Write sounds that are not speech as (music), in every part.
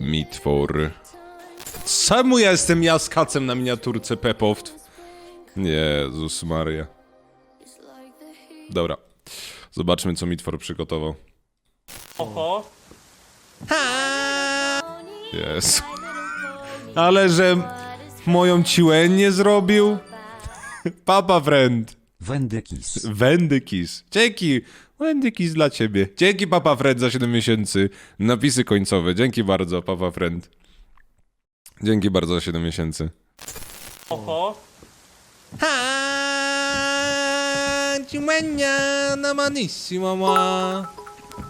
Mitwor. Czemu ja jestem jaskacem na miniaturce Pepoft? Jezus Maria. Dobra. Zobaczmy, co Mitwor przygotował. Oho. Jezu. Ale że moją ciłę nie zrobił? (laughs) Papa friend. Wendykis. Wendy Kiss. Dzięki. Wendy Kiss dla ciebie. Dzięki Papa Friend za 7 miesięcy. Napisy końcowe. Dzięki bardzo Papa Friend. Dzięki bardzo za 7 miesięcy. Oho.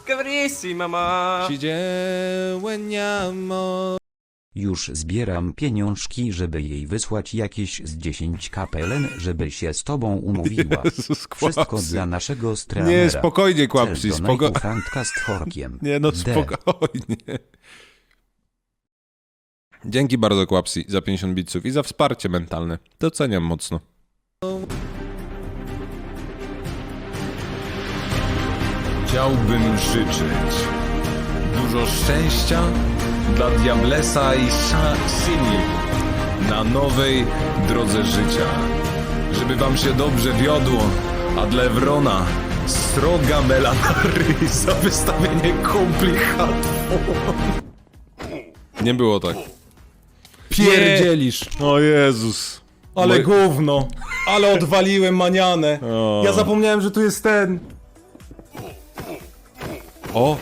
Cabrisi, mama. Już zbieram pieniążki, żeby jej wysłać jakieś z 10 kapelen, żeby się z tobą (laughs) umówiła. Jezus, Wszystko dla naszego streamera. Nie, spokojnie, Kłapsi, Cel spoko... donate'u Frantka z tworkiem. (laughs) Nie no, spokojnie. Dzięki bardzo, Kłapsi, za 50 bitsów i za wsparcie mentalne. Doceniam mocno. Chciałbym życzyć dużo szczęścia dla Diablesa i Sini na nowej drodze życia. Żeby wam się dobrze wiodło, a dla Ewrona sroga melanary (laughs) za wystawienie kumpli hatfu. Nie było tak. Pierdzielisz. O Jezus. Ale Moje- gówno. (laughs) Ale odwaliłem manianę. O. Ja zapomniałem, że tu jest ten. O!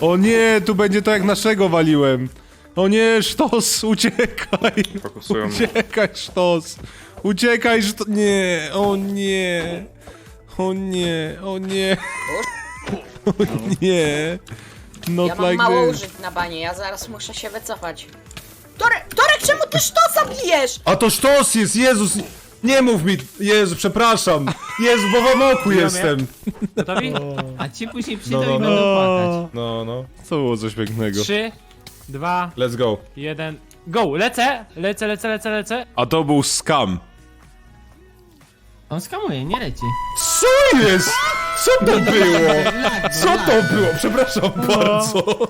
O nie, tu będzie to jak naszego waliłem. O nie, sztos, uciekaj. Uciekaj, sztos. Uciekaj, sztos. Nie, o nie. O nie, o nie. (laughs) O nie. Not Ja mam like mało this. użyć na banie, ja zaraz muszę się wycofać. Torek, Torek czemu ty sztosa bijesz? A to sztos jest, Jezus. Nie mów mi, Jezu, przepraszam. Jezu, bo w amoku jestem. Gotowi? A ci później przyjdą No, no, i no. będą płakać. No, no. Co było coś pięknego. Trzy, dwa, Let's go. jeden, go! Lecę! Lecę, lecę, lecę, lecę. A to był scam. On skamuje, nie leci. Co jest? Co to było? Co to było? Przepraszam bardzo.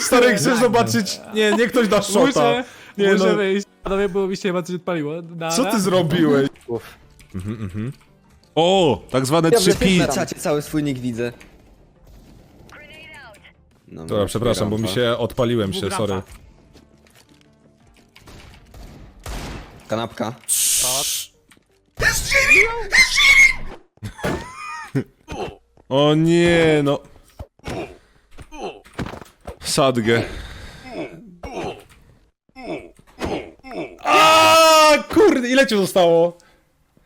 Stary, chcę zobaczyć... Nie, nie ktoś da szota. Muszę, Nie, muszę no. wyjść. Panowie, było mi się chyba coś odpaliło. Nara. Co ty zrobiłeś? O, tak zwane Ja 3P. na czacie cały swój nick widzę. No, Dobra, przepraszam, bo mi się odpaliłem się, sorry. Kanapka. O nie, no. Sadgę. A kurde, ile ci zostało?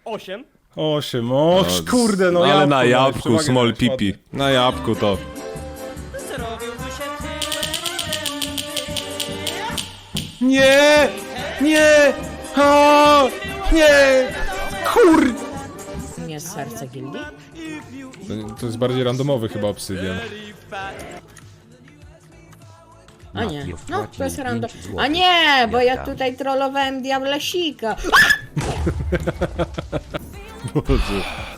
Osiem. Osiem, o kurde, no Ale jabłko, na no, jabłku, przewagę small miałeś, pipi. ładnie. Na jabłku to. Nie! Nie! O! Nie! Kur... Nie z serca gildii? To, to jest bardziej randomowy chyba obsydian. A nie. No, random. złotych. A nie, bo ja tutaj trollowałem diablesika.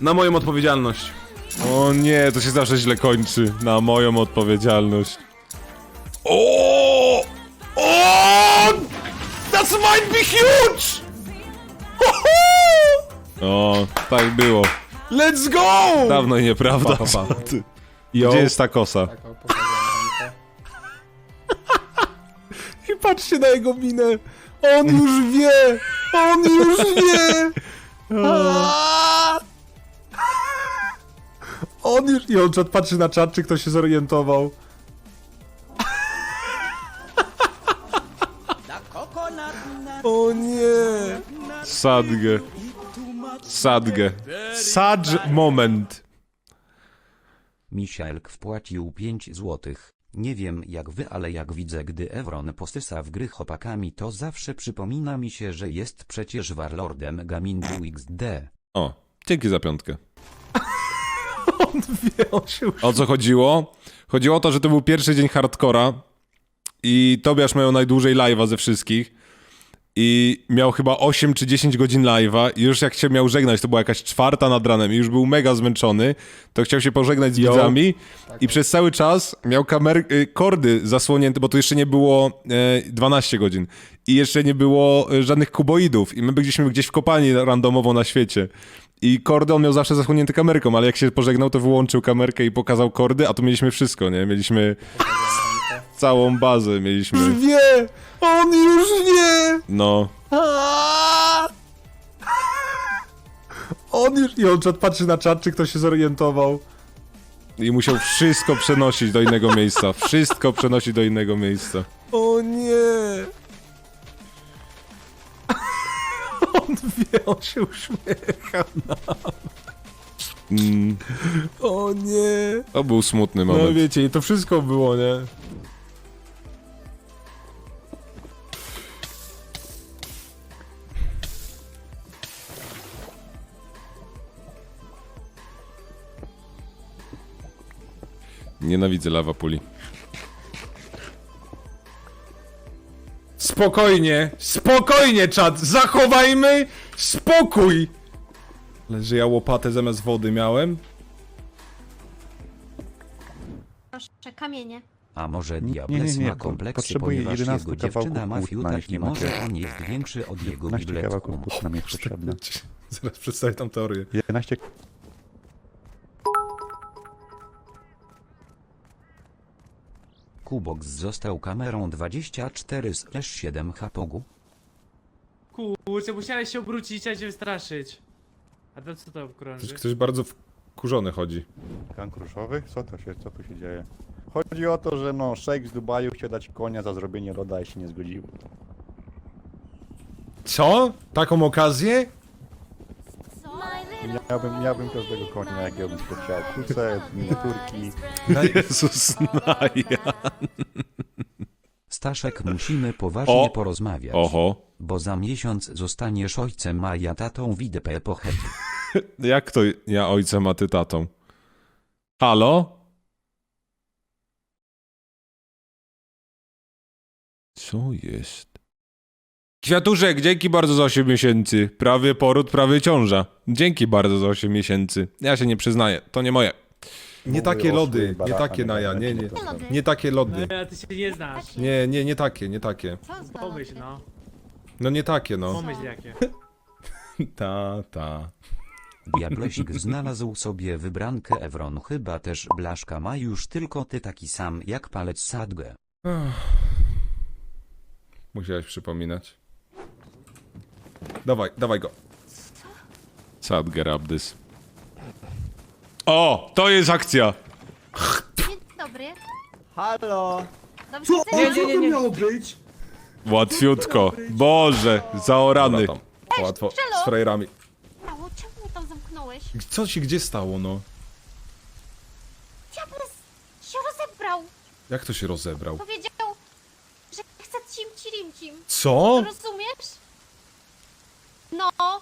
Na moją odpowiedzialność. O nie, to się zawsze źle kończy. Na moją odpowiedzialność. O! O! That might be huge! O, tak było. Let's go! Dawno nieprawda. Pa, pa, pa. Gdzie jest ta kosa? Patrzcie na jego minę. On już wie! On już wie! (laughs) On już... I on czat patrzy na czat, czy ktoś się zorientował. (laughs) O nie! Sadgę. Sadgę. Sadż moment. Misielk wpłacił 5 złotych. Nie wiem jak wy, ale jak widzę, gdy Evron postysa w gry chłopakami, to zawsze przypomina mi się, że jest przecież warlordem Gamindu XD. O, dzięki za piątkę. (laughs) Wie, on się... O co chodziło? Chodziło o to, że to był pierwszy dzień hardcora i Tobiasz miał najdłużej live'a ze wszystkich i miał chyba 8 czy 10 godzin live'a i już jak się miał żegnać, to była jakaś czwarta nad ranem i już był mega zmęczony, to chciał się pożegnać z Jo. widzami i przez cały czas miał kamer y, kordy zasłonięte, bo to jeszcze nie było e, 12 godzin i jeszcze nie było e, żadnych kuboidów i my byliśmy gdzieś w kopalni randomowo na świecie. I kordy on miał zawsze zasłonięte kamerką, ale jak się pożegnał, to wyłączył kamerkę i pokazał kordy, a tu mieliśmy wszystko, nie? Mieliśmy całą bazę, mieliśmy... Wie! On już wie! No, Aaaa! On już... I on czat patrzy na czat, czy ktoś się zorientował. I musiał wszystko przenosić do innego miejsca. Wszystko przenosić do innego miejsca. O nie! On wie, on się uśmiecha. Mm, O nie! to był smutny No moment. wiecie, i to wszystko było, nie? Nienawidzę lawa puli. Spokojnie, spokojnie, czat! Zachowajmy spokój! Ale że ja łopatę zamiast wody miałem? Proszę, kamienie. A może nie, Diables nie, ma to kompleksy, potrzebuję ponieważ 11 jego dziewczyna kawałków ma płótna, i może macie. on jest większy od jego 11 bibletku. kawałków płótna mi jest potrzebne. (laughs) Zaraz przedstawię tam teorię. 11 Kubox został kamerą 24/7 hapogu. Kurczę, musiałeś się obrócić, a cię wystraszyć. A to co tam Ktoś, krąży? ktoś bardzo wkurzony chodzi. kan kruszowych? Co to się, co tu się dzieje? Chodzi o to, że no, szejk z Dubaju chciał dać konia za zrobienie loda i się nie zgodziło. Co? Taką okazję? Miałbym, miałbym każdego konia, jakiego bym tylko chciał. Kuce, miniaturki. Jezus Maja. Staszek, musimy poważnie O! porozmawiać. Oho. Bo za miesiąc zostaniesz ojcem, a ja tatą widzę epochety. (laughs) Jak to ja ojcem, a ty tatą? Halo? Co jest? Kwiatuszek, dzięki bardzo za 8 miesięcy. Prawie poród, prawie ciąża. Dzięki bardzo za 8 miesięcy. Ja się nie przyznaję, to nie moje. Nie takie lody, nie takie naja, nie, nie. Nie takie lody. No, ty się nie znasz. Nie, nie, nie takie, nie takie. Pomyśl no, No nie takie, no. pomyśl jakie. (laughs) Ta, ta. Diablesik znalazł sobie wybrankę Evron, chyba też Blaszka ma już tylko ty taki sam jak palec sadgę. Musiałeś przypominać. Dawaj, dawaj go. Sadger Abdys. O, to jest akcja. Dzień dobry. Halo! Dobrze, Nie, nie, nie, nie. Łatwiutko. Boże, zaorany. Dobra, tam. Łatwo, z frajerami. Mało, czemu mnie tam zamknąłeś? Co się gdzie stało, no? Diables się rozebrał. Jak to się rozebrał? Powiedział, że chce cimci rimcim. Co? Rozumiesz? No,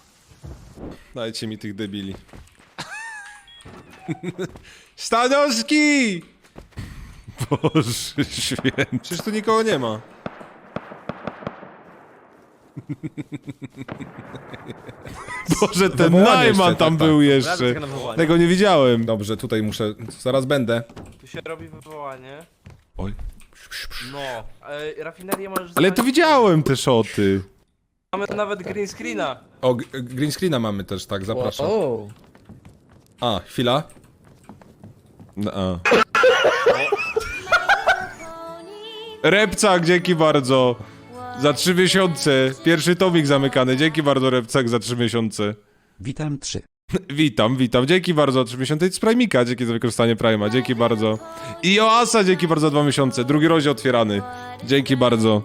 Dajcie mi tych debili. (laughs) Stanowski! Boże święty. Przecież tu nikogo nie ma. Boże, ten Wywołanie Najman jeszcze, tam tak, był tak. jeszcze. Tego nie widziałem. Dobrze, tutaj muszę... Zaraz będę. Tu się robi wywołanie. Oj. No, e, rafinerię możesz Ale to znaleźć- widziałem te szoty. Mamy nawet green screena. O, g- green screena mamy też, tak, zapraszam. O, A, chwila. No, a. (laughs) Repcak, dzięki bardzo. Za trzy miesiące. Pierwszy tomik zamykany. Dzięki bardzo, Repcak, za trzy miesiące. Witam 3. (laughs) Witam, witam. Dzięki bardzo za trzy miesiące. I z Primika, dzięki za wykorzystanie Prima. Dzięki bardzo. I Oasa, dzięki bardzo za dwa miesiące. Drugi rozdział otwierany. Dzięki bardzo.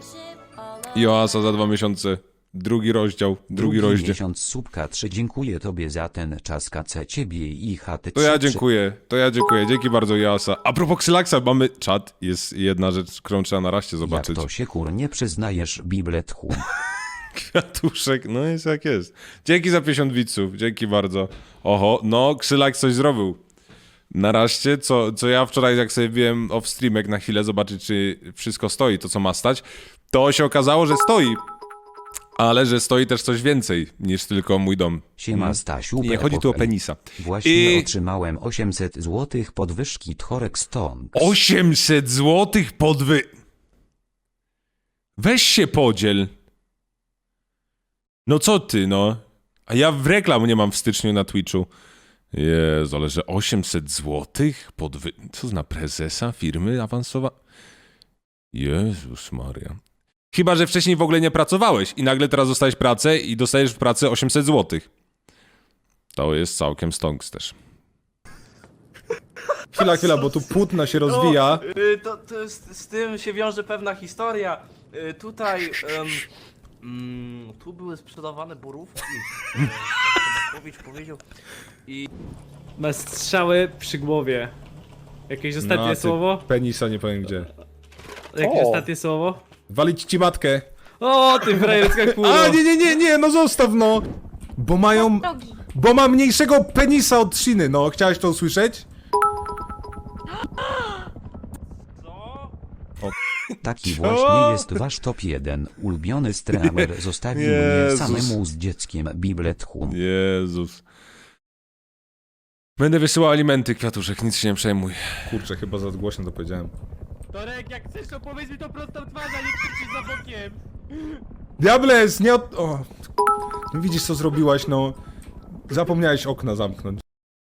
I Oasa za dwa miesiące. Drugi rozdział, drugi rozdział. miesiąc słupka 3. Dziękuję tobie za ten czas KC ciebie i chaty To ja 3. dziękuję, to ja dziękuję. Dzięki bardzo, Joasa. A propos Xylaxa, mamy czat. Jest jedna rzecz, którą trzeba na raście Jak zobaczyć. to się kur nie przyznajesz bibletku. (laughs) Kwiatuszek, no jest jak jest. Dzięki za 50 widzów, dzięki bardzo. Oho, no, Xylax coś zrobił. Na razie, co, co ja wczoraj, jak sobie byłem off streamek na chwilę zobaczyć, czy wszystko stoi, to co ma stać, to się okazało, że stoi. Ale że stoi też coś więcej niż tylko mój dom. Siema Stasiu. Nie chodzi tu o penisa. Właśnie I- otrzymałem 800 zł podwyżki Tchorek stąd. 800 złotych podwy... Weź się podziel. No co ty, no? A ja w reklam nie mam w styczniu na Twitchu. Jezu, ale że 800 złotych podwy... Co na prezesa firmy awansowa... Jezus Maria. Chyba, że wcześniej w ogóle nie pracowałeś i nagle teraz dostajesz pracę i dostajesz w pracy 800 złotych. To jest całkiem stonks też. Chwila, chwila, bo tu płótno się rozwija. No, y, to, to jest, z tym się wiąże pewna historia. Y, tutaj. em, mm, tu były sprzedawane borówki. (laughs) Powiedz powiedział. Ma strzały przy głowie. Jakieś ostatnie No, ty słowo? Penisa nie powiem gdzie. Jakieś O. ostatnie słowo? Walić ci matkę. O, ty frajerska (laughs) kurwa. A, nie, nie, nie, nie, no zostaw no. Bo mają, Drogi. bo ma mniejszego penisa od Shiny, no. Chciałeś to usłyszeć? Co? Taki właśnie jest wasz top 1. Ulubiony streamer (laughs) zostawił mnie Jezus. samemu z dzieckiem Bibletchum. Jezus. Będę wysyłał alimenty, kwiatuszek, nic się nie przejmuj. Kurczę, chyba za głośno to powiedziałem. Torek, jak chcesz, to powiedz mi to prosto w twarz, a nie krzyczysz za bokiem. Diables, nie od... O. No widzisz co zrobiłaś, no. Zapomniałeś okna zamknąć.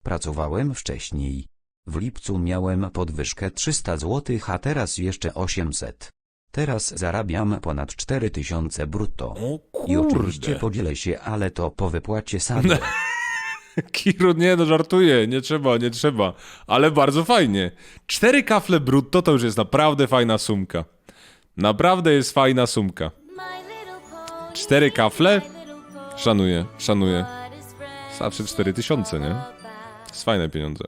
Pracowałem wcześniej. W lipcu miałem podwyżkę 300 zł, a teraz jeszcze 800. Teraz zarabiam ponad 4000 brutto. O I oczywiście podzielę się, ale to po wypłacie sady. (laughs) (laughs) Kirut, nie no, żartuję, nie trzeba, nie trzeba. Ale bardzo fajnie. Cztery kafle brutto to już jest naprawdę fajna sumka. Naprawdę jest fajna sumka. Cztery kafle? Szanuję, szanuję. Zawsze 4000, nie? To jest fajne pieniądze.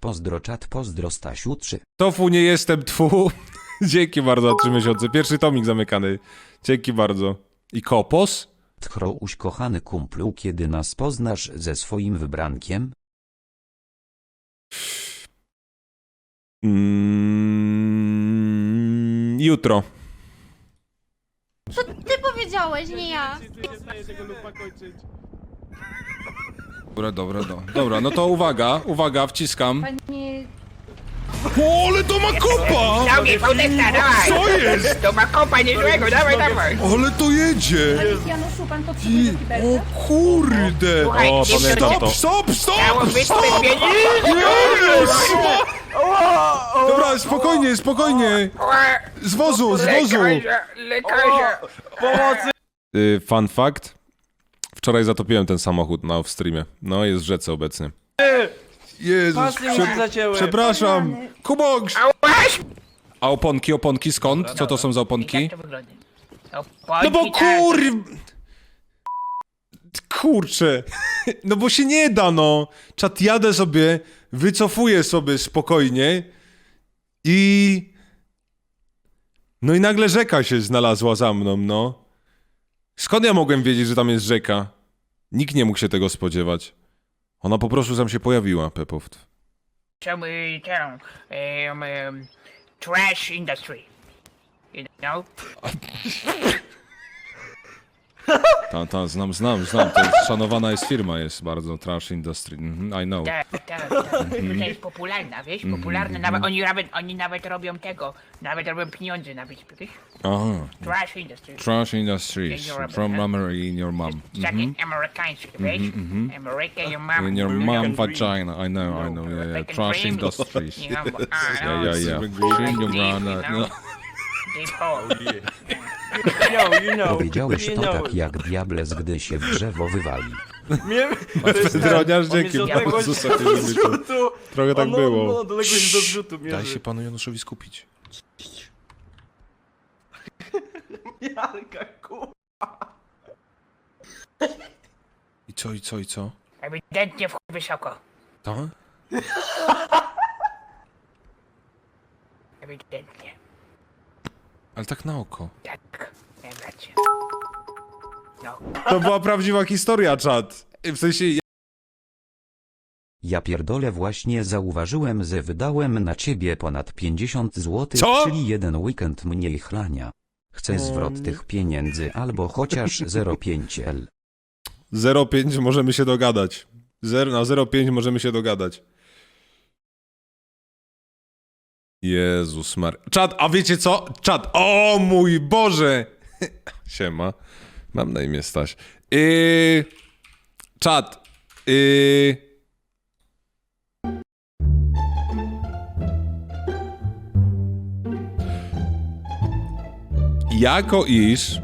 Pozdro czat, pozdro Stasiu 3. Tofu nie jestem, tfu. (laughs) Dzięki bardzo za trzy miesiące. Pierwszy tomik zamykany. Dzięki bardzo. I kopos? Tchrouś kochany kumplu, kiedy nas poznasz ze swoim wybrankiem? Mm, jutro. Ty powiedziałeś, nie ja. tego lupa kończyć. Dobra, dobra, dobra. Dobra, no to uwaga, uwaga, wciskam. Panie... O, ale to ma kopa! Dawaj! Co jest? To ma kopa niezłego, dawaj, dawaj! Ale to jedzie! Januszu, pan I, kibelka? o kurde! Słuchaj, O, nie pamiętam wchodź. to. Stop, stop, stop! Jezus! Dobra, spokojnie, spokojnie! Z wozu, z wozu! Lekarza, lekarza! Pomocy! Y, fun fact. Wczoraj zatopiłem ten samochód na off-streamie. No, jest w rzece obecnie. Jezus, Pasy mi się zacięły. przepraszam. Kuboks! Łaś! A oponki, oponki skąd? Co to są za oponki? Jak to wygląda? O, No bo tak. kur... Kurczę. (laughs) No bo się nie da, no. Czat jadę sobie, wycofuję sobie spokojnie i... No i nagle rzeka się znalazła za mną, no. Skąd ja mogłem wiedzieć, że tam jest rzeka? Nikt nie mógł się tego spodziewać. Ona po prostu tam się pojawiła, Pepoft. Some, y, tam, um, um, trash industry. You know? (laughs) Ta, ta, znam, znam, znam. To szanowana jest firma, jest bardzo Trash Industry. Mhm, I know. Tak, tak, tak. Tutaj jest popularna, wiesz? Popularna, nawet, oni, nawet, oni nawet robią tego, nawet robią pieniądze na wyspie, wiesz? Aha. Trash industry. Trash Industries. From? America in your mom. Takie amerykańskie, wiesz? Ameryka, your mom. In your mom vagina. I know, I know. Yeah, yeah. Trash. Industries. (laughs) Ah, Yeah, yeah, yeah. ground, you uh, know? no. Deep hole. You know, you know. Powiedziałeś you to know. tak jak diables, gdy się w drzewo wywali. Mnie, Droniarz, dzięki bardzo. Trochę tak On- było. No, odległość do zrzutu mierzy. Daj się panu Januszowi skupić. Jarka. I co, i co, i co? Ewidentnie w chuj wysoko. To? Ewidentnie. Ale tak na oko. Tak, To była prawdziwa historia, czat. W sensie, ja- Ja pierdolę właśnie zauważyłem, że wydałem na ciebie ponad 50 zł, Co? czyli jeden weekend mniej chlania. Chcę zwrot tych pieniędzy albo chociaż (laughs) 0,5L. 0,5 możemy się dogadać. Zer, na 0,5 możemy się dogadać. Jezus Mar... Czad, a wiecie co? Czad, o mój Boże! (laughs) Siema. Mam na imię Staś. Yy... Yy... Jako iż...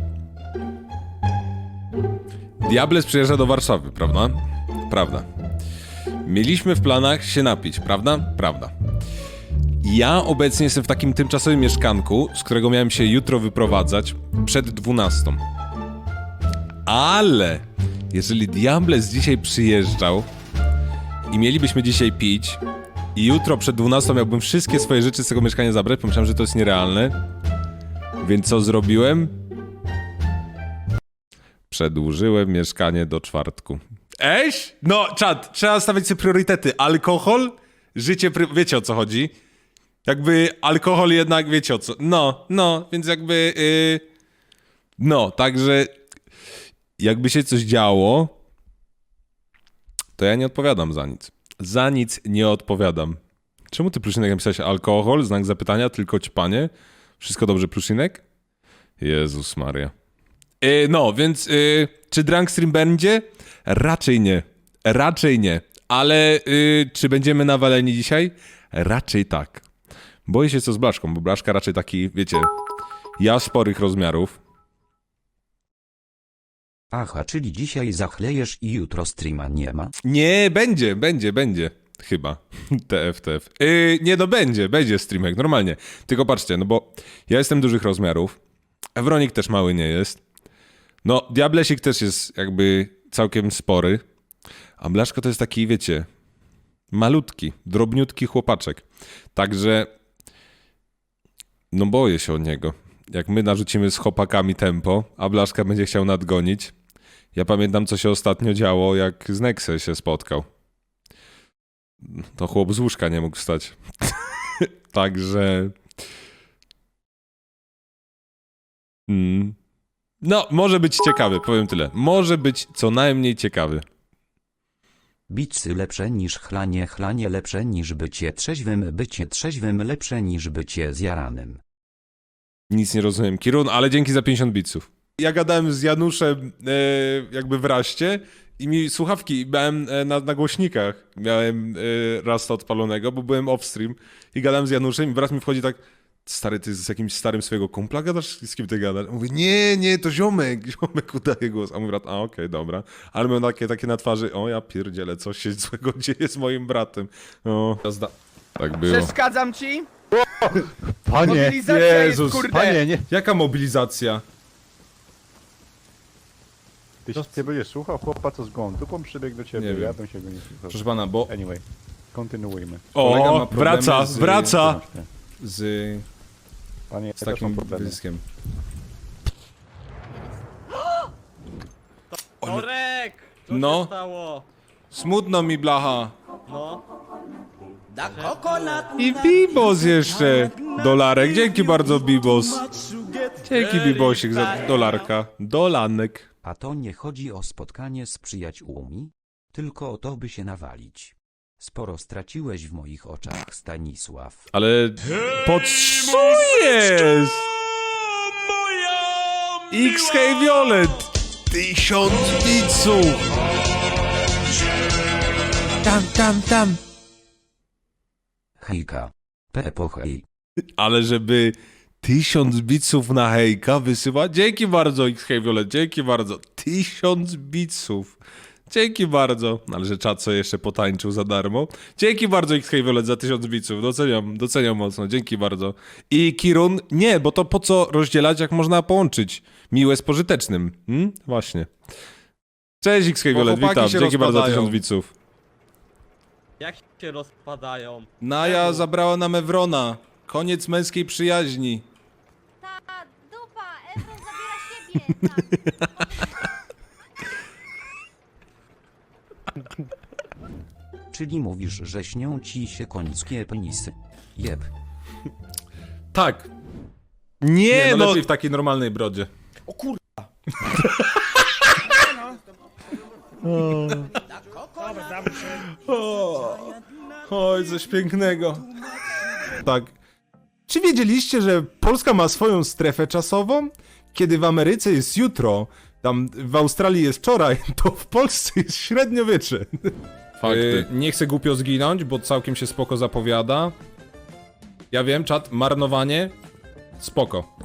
Diables przyjeżdża do Warszawy, prawda? Prawda. Mieliśmy w planach się napić, prawda? Prawda. Ja obecnie jestem w takim tymczasowym mieszkanku, z którego miałem się jutro wyprowadzać przed 12. Ale jeżeli Diables dzisiaj przyjeżdżał i mielibyśmy dzisiaj pić i jutro przed 12 miałbym wszystkie swoje rzeczy z tego mieszkania zabrać, pomyślałem, że to jest nierealne. Więc co zrobiłem? Przedłużyłem mieszkanie do czwartku. Eś? No, czad, trzeba stawiać sobie priorytety. Alkohol, życie, wiecie o co chodzi. Jakby alkohol jednak, wiecie o co. No, no, więc jakby... Yy... No, także jakby się coś działo, to ja nie odpowiadam za nic. Za nic nie odpowiadam. Czemu ty, Pluszynek, napisałeś alkohol, znak zapytania, tylko ćpanie? Wszystko dobrze, Pluszynek? Jezus Maria. Yy, no, więc yy, czy Drunkstream będzie? Raczej nie. Raczej nie. Ale yy, czy będziemy nawaleni dzisiaj? Raczej tak. Boję się co z Blaszką, bo Blaszka raczej taki, wiecie, ja sporych rozmiarów. Aha, czyli dzisiaj zachlejesz i jutro streama nie ma? Nie, będzie, będzie, będzie. Chyba. (laughs) TF, TF. Yy, nie, no będzie, będzie streamek, normalnie. Tylko patrzcie, no bo ja jestem dużych rozmiarów. Ewronik też mały nie jest. No, Diablesik też jest jakby całkiem spory. A Blaszko to jest taki, wiecie, malutki, drobniutki chłopaczek. Także, no boję się o niego. Jak my narzucimy z chłopakami tempo, a Blaszka będzie chciał nadgonić. Ja pamiętam, co się ostatnio działo, jak z Nexe się spotkał. To chłop z łóżka nie mógł wstać. (laughs) Także. Mm. No, może być ciekawy, powiem tyle. Może być co najmniej ciekawy. Bicy lepsze niż chlanie, chlanie lepsze niż bycie trzeźwym, bycie trzeźwym lepsze niż bycie zjaranym. Nic nie rozumiem, Kirun, ale dzięki za 50 bitsów. Ja gadałem z Januszem e, jakby w raście i mi słuchawki miałem e, na, na głośnikach. Miałem e, rasta odpalonego, bo byłem off-stream i gadałem z Januszem i wraz mi wchodzi tak Stary, ty z jakimś starym swojego kumpla gadasz? Z kim ty gadasz? Mówię, nie, nie, to ziomek, (laughs) ziomek udaje głos. A mój brat, a okej, dobra. Ale miał takie, takie na twarzy, o ja pierdzielę, coś się (laughs) złego dzieje z moim bratem. O, jazda. Tak było. Przeszkadzam ci? Panie, Mobilizacja Jezus, jest, kurde. panie, nie. Jaka mobilizacja? Ty, ty będziesz słuchał chłopa, co z gołą dupą przybiegł do ciebie, Nie wiem. ja bym się go nie słuchał. Proszę pana, bo Anyway, kontynuujmy. kolega ma O, problemy wraca, z- wraca! z, Panie, z też mam takim wyzyskiem. Torek! Co No. się stało? Smutno mi, blacha. No. I Bibos jeszcze. Dolarek. Dzięki bardzo, Bibos. Dzięki, Bibosik, za dolarka. Dolanek. A to nie chodzi o spotkanie z przyjaciółmi, tylko o to, by się nawalić. Sporo straciłeś w moich oczach, Stanisław. Ale... Pod co jest? XK Violet. Tysiąc biców. Tam, tam, tam. Hejka. Pepo hej. Ale żeby tysiąc biców na hejka wysyła... Dzięki bardzo, XK Violet, dzięki bardzo. Tysiąc biców. Dzięki bardzo. Ale że czat co jeszcze potańczył za darmo. Dzięki bardzo XK Violet za tysiąc biców. Doceniam, doceniam mocno. Dzięki bardzo. I Kirun, nie, bo to po co rozdzielać, jak można połączyć miłe z pożytecznym. Hmm? Właśnie. Cześć chłopaki witam. Dzięki bardzo za rozpadają. tysiąc biców. Jak się rozpadają? Naja zabrała nam Ewrona. Koniec męskiej przyjaźni. Ta dupa, Ebron zabiera siebie. Ta. (laughs) Czyli mówisz, że śnią ci się końskie penisy. Jeb. Tak. Nie, Nie, no, no, lepiej w takiej normalnej brodzie. O kur... Oj, coś pięknego. Tak. Czy wiedzieliście, że Polska ma swoją strefę czasową? Kiedy w Ameryce jest jutro, tam w Australii jest wczoraj, (laughs) to w Polsce jest średniowiecze. Fakty. Y, nie chcę głupio zginąć, bo całkiem się spoko zapowiada. Ja wiem, czat, marnowanie. Spoko.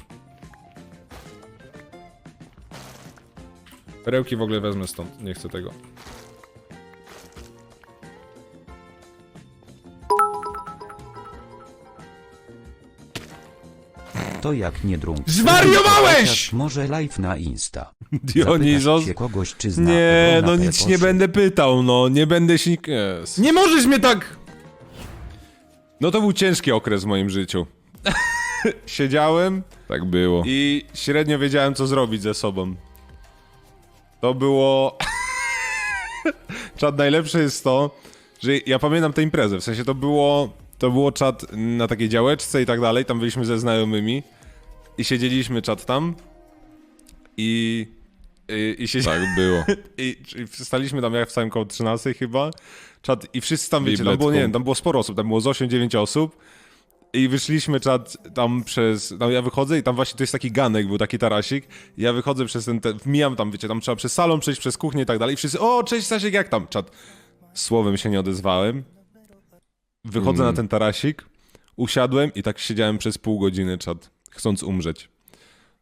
Perełki w ogóle wezmę stąd, nie chcę tego. To jak nie drunk. Zwariowałeś! Chociaż Może live na Insta. Dionizos. Się kogoś, czy zna Nie, no nic nie będę pytał, no, nie będę się... Yes. Nie możesz mnie tak... No to był ciężki okres w moim życiu. (laughs) Siedziałem Tak było. i średnio wiedziałem, co zrobić ze sobą. To było... (laughs) czad najlepsze jest to, że ja pamiętam tę imprezę, w sensie to było... To było czat na takiej działeczce i tak dalej, tam byliśmy ze znajomymi i siedzieliśmy czat tam i... I, i siedzi... Tak było. (laughs) I, i staliśmy tam jak w samym koło 13 chyba. Czat, I wszyscy tam, wiecie, tam było, nie wiem, tam było sporo osób, tam było z 8-9 osób. I wyszliśmy czat tam przez. No ja wychodzę i tam właśnie to jest taki ganek, był taki tarasik. Ja wychodzę przez ten, ten. Wmijam tam, wiecie, tam trzeba przez salon przejść, przez kuchnię i tak dalej. I wszyscy, o, cześć Stasiek, jak tam? Czat. Słowem się nie odezwałem. Wychodzę Mm. na ten tarasik, usiadłem i tak siedziałem przez pół godziny, czat, chcąc umrzeć.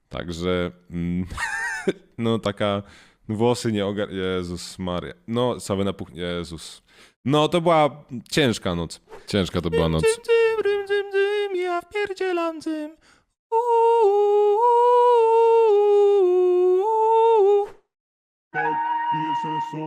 Także. Mm, (laughs) (laughs) no taka. Włosy nie ogar... Jezus Maria. No, cały napuch... Jezus. No, to była ciężka noc. Ciężka to była noc. Ja wpierdzielam dzym.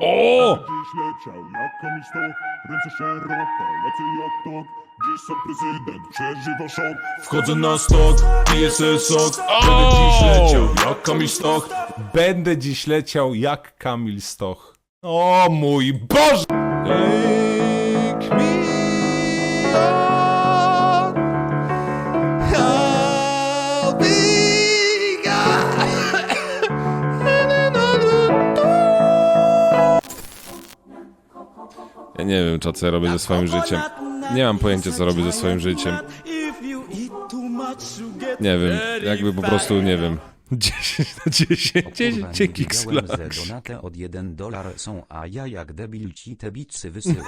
O! Dziś leciał jak kamistoch, ręce szeroko, lecę jak tok. Dziś sam prezydent przeżywa szok. Wchodzę na stok, piję se sok. Będę dziś leciał jak Kamil Stoch. Będę dziś leciał jak Kamil Stoch. O mój Boże! Take me on. I'll be Ja nie wiem, co ja robię ze swoim życiem. Nie mam pojęcia, co robię ze swoim życiem. Nie wiem, jakby po prostu, nie wiem. (laughs) 10 na 10, O kurwa, 10, nie dzięki wiedziałem, Xlax. że donatę od 1 dolar są, a ja jak debil ci te bicy wysyłam.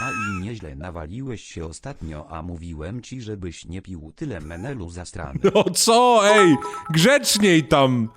A i nieźle nawaliłeś się ostatnio, a mówiłem ci, żebyś nie pił tyle menelu za strany. No co, ej, grzeczniej tam.